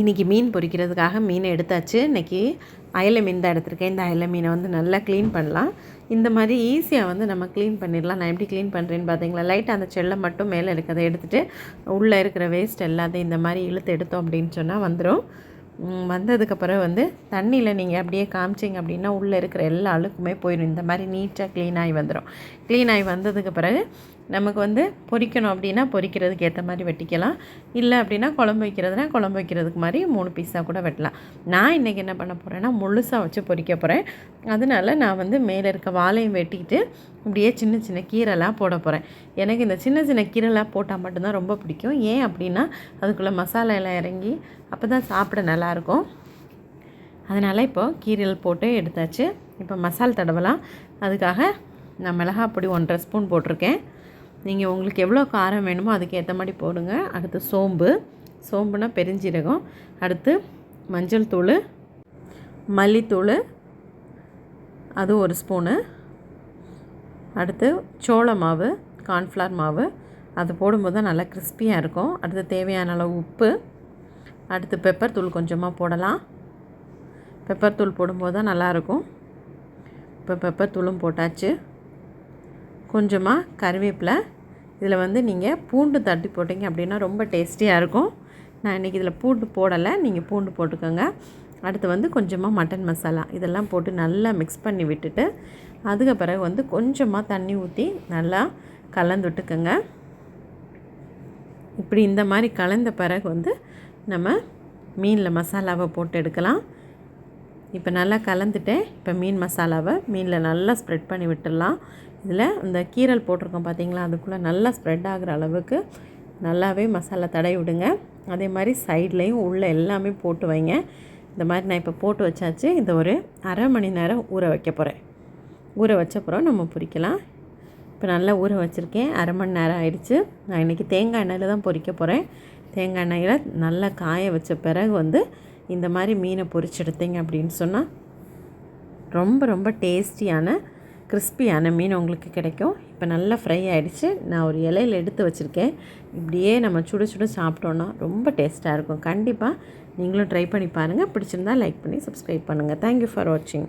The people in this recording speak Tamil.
இன்றைக்கி மீன் பொறிக்கிறதுக்காக மீனை எடுத்தாச்சு. இன்றைக்கி அயலை மீன் தான் எடுத்திருக்கேன். இந்த அயலை மீனை வந்து நல்லா க்ளீன் பண்ணலாம். இந்த மாதிரி ஈஸியாக வந்து நம்ம க்ளீன் பண்ணிடலாம். நான் எப்படி க்ளீன் பண்ணுறேன்னு பார்த்தீங்களா லைட்டாக அந்த செல்லை மட்டும் மேலே இருக்கிறத எடுத்துகிட்டு உள்ளே இருக்கிற வேஸ்ட் எல்லாத்தையும் இந்த மாதிரி இழுத்து எடுத்தோம் அப்படின்னு சொன்னால் வந்துடும் வந்ததுக்கப்புறம் வந்து தண்ணியில் நீங்கள் அப்படியே காமிச்சிங்க அப்படின்னா உள்ளே இருக்கிற எல்லா அழுக்குமே போயிடும் இந்த மாதிரி நீட்டாக க்ளீன் ஆகி வந்துடும் க்ளீன் ஆகி வந்ததுக்கு பிறகு நமக்கு வந்து பொரிக்கணும் அப்படின்னா பொரிக்கிறதுக்கு ஏற்ற மாதிரி வெட்டிக்கலாம். இல்லை அப்படின்னா குழம்பு வைக்கிறதுனா குழம்பு வைக்கிறதுக்கு மாதிரி மூணு பீஸாக கூட வெட்டலாம். நான் இன்றைக்கி என்ன பண்ண போகிறேன்னா முழுசாக வச்சு பொரிக்க போகிறேன் அதனால் நான் வந்து மேலே இருக்க வாழையும் வெட்டிட்டு இப்படியே சின்ன சின்ன கீரைலாம் போட போகிறேன் எனக்கு இந்த சின்ன சின்ன கீரைலாம் போட்டால் மட்டும்தான் ரொம்ப பிடிக்கும். ஏன் அப்படின்னா அதுக்குள்ளே மசாலா எல்லாம் இறங்கி அப்போ தான் சாப்பிட நல்லாயிருக்கும் அதனால் இப்போது கீரைகள் போட்டு எடுத்தாச்சு. இப்போ மசால் தடவலாம். அதுக்காக நான் மிளகாப்பொடி ஒன்றரை ஸ்பூன் போட்டிருக்கேன். நீங்கள் உங்களுக்கு எவ்வளோ காரம் வேணுமோ அதுக்கு ஏற்ற மாதிரி போடுங்க. அடுத்து சோம்பு. சோம்புனா பெருஞ்சீரகம். அடுத்து மஞ்சள் தூள் மல்லித்தூள் அது ஒரு ஸ்பூனு. அடுத்து சோள மாவு கார்ன்ஃப்ளவர் மாவு. அது போடும்போது தான் நல்லா கிறிஸ்பியாக இருக்கும். அடுத்து தேவையான அளவு உப்பு. அடுத்து பெப்பர் தூள் கொஞ்சமாக போடலாம். பெப்பர் தூள் போடும்போது தான் நல்லாயிருக்கும் இப்போ பெப்பர் தூளும் போட்டாச்சு. கொஞ்சமாக கருவேப்பிலை இதில் வந்து நீங்கள் பூண்டு தட்டி போட்டிங்க அப்படின்னா ரொம்ப டேஸ்டியாக இருக்கும். நான் இன்றைக்கி இதில் பூண்டு போடலை. நீங்கள் பூண்டு போட்டுக்கோங்க. அடுத்து வந்து கொஞ்சமாக மட்டன் மசாலா. இதெல்லாம் போட்டு நல்லா மிக்ஸ் பண்ணி விட்டுட்டு அதுக்கு பிறகு வந்து கொஞ்சமாக தண்ணி ஊற்றி நல்லா கலந்து விட்டுக்கோங்க இப்படி இந்த மாதிரி கலந்த பிறகு வந்து நம்ம மீனில் மசாலாவை போட்டு எடுக்கலாம். இப்போ நல்லா கலந்துட்டேன். இப்போ மீன் மசாலாவை மீனில் நல்லா ஸ்ப்ரெட் பண்ணி விட்டுடலாம். இதில் இந்த கீரல் போட்டிருக்கோம் பார்த்தீங்களா? அதுக்குள்ளே நல்லா ஸ்ப்ரெட் ஆகிற அளவுக்கு நல்லாவே மசாலா தடவி விடுங்க. அதே மாதிரி சைட்லேயும் உள்ளே எல்லாமே போட்டு வைங்க. இந்த மாதிரி நான் இப்போ போட்டு வச்சாச்சு. இந்த ஒரு அரை மணி நேரம் ஊற வைக்க போகிறேன். ஊற வச்சப்புறம் நம்ம பொரிக்கலாம் இப்போ நல்லா ஊற வச்சுருக்கேன். அரை மணி நேரம் ஆயிடுச்சு. நான் இன்றைக்கி தேங்காய் எண்ணெயில் தான் பொரிக்க போகிறேன். தேங்காய் எண்ணெயில் நல்லா காய வச்ச பிறகு வந்து இந்த மாதிரி மீனை பொரிச்செடுத்தீங்க அப்படின்னு சொன்னால் ரொம்ப ரொம்ப டேஸ்டியான கிறிஸ்பியான மீன் உங்களுக்கு கிடைக்கும். இப்போ நல்லா ஃப்ரை ஆகிடுச்சு நான் ஒரு இலையில் எடுத்து வச்சுருக்கேன். இப்படியே நம்ம சுடு சுடு சாப்பிட்டோன்னா ரொம்ப டேஸ்ட்டாக இருக்கும். கண்டிப்பாக நீங்களும் ட்ரை பண்ணி பாருங்கள் பிடிச்சிருந்தா லைக் பண்ணி சப்ஸ்கிரைப் பண்ணுங்கள் தேங்க்யூ ஃபார் வாட்சிங்